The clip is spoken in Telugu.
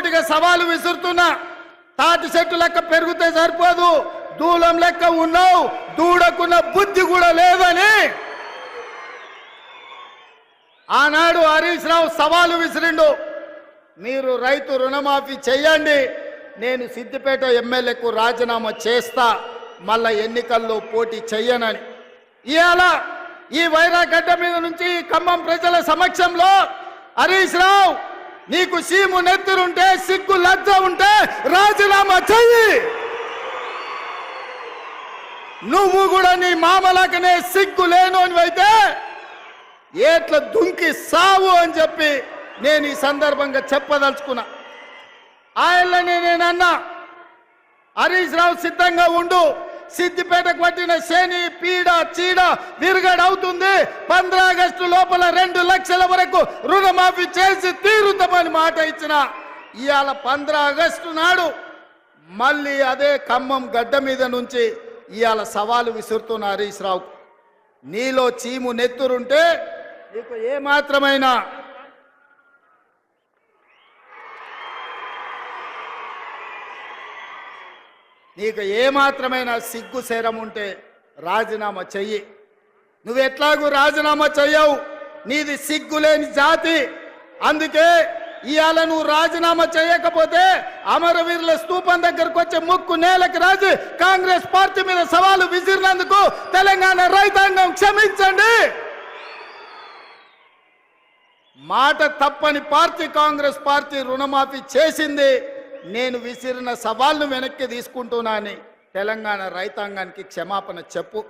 సూటిగా సవాలు విసురుతున్నా. తాటి చెట్టు లెక్క పెరిగితే సరిపోదు. దూలం లెక్క ఉన్నావు. దూడకున్న బుద్ధి కూడా లేదని. ఆనాడు హరీష్ రావు సవాలు విసిరిండు. మీరు రైతు రుణమాఫీ చెయ్యండి. నేను సిద్దిపేట ఎమ్మెల్యేకు రాజీనామా చేస్తా. మళ్ళా ఎన్నికల్లో పోటీ చెయ్యనని. ఇవాళ ఈ వైరాగడ్డ మీద నుంచి ఖమ్మం ప్రజల సమక్షంలో హరీష్ రావు నీకు సీము నెత్తురుంటే సిగ్గు లజ్జ ఉంటే రాజీనామా చెయ్యి. నువ్వు కూడా నీ మామలాకనే సిగ్గు లేనోనివైతే ఏట్ల దుంకి సావు అని చెప్పి నేను ఈ సందర్భంగా చెప్పదలుచుకున్నా. ఆయన్ని నేను అన్నా హరీష్ రావు సిద్ధంగా ఉండు. సిద్దిపేటకు పట్టిన శని పీడ చీడ విరుగడవుతుంది. పంద్రా ఆగస్టు లోపల రెండు లక్షల వరకు రుణమాఫీ చేసి తీరుతామని మాట ఇచ్చిన ఇవాళ పంద్రా ఆగస్టు నాడు మళ్ళీ అదే ఖమ్మం గడ్డ మీద నుంచి ఇవాళ సవాలు విసురుతున్న హరీష్ రావు నీలో చీము నెత్తురుంటే నీకు ఏమాత్రమైనా నీకు ఏమాత్రమైన సిగ్గు శరం ఉంటే రాజీనామా చెయ్యి. నువ్వు ఎట్లాగూ రాజీనామా చెయ్యవు? నీది సిగ్గులేని జాతి. అందుకే ఇవాళ నువ్వు రాజీనామా చేయకపోతే అమరవీరుల స్థూపం దగ్గరకు వచ్చే ముక్కు నేలకు రాజు. కాంగ్రెస్ పార్టీ మీద సవాలు విసిరినందుకు తెలంగాణ రైతాంగం క్షమించండి. మాట తప్పని పార్టీ కాంగ్రెస్ పార్టీ రుణమాఫీ చేసింది. నేను విసిరిన సవాళ్ళను వెనక్కి తీసుకుంటున్నానని తెలంగాణ రైతాంగానికి క్షమాపణ చెప్పు.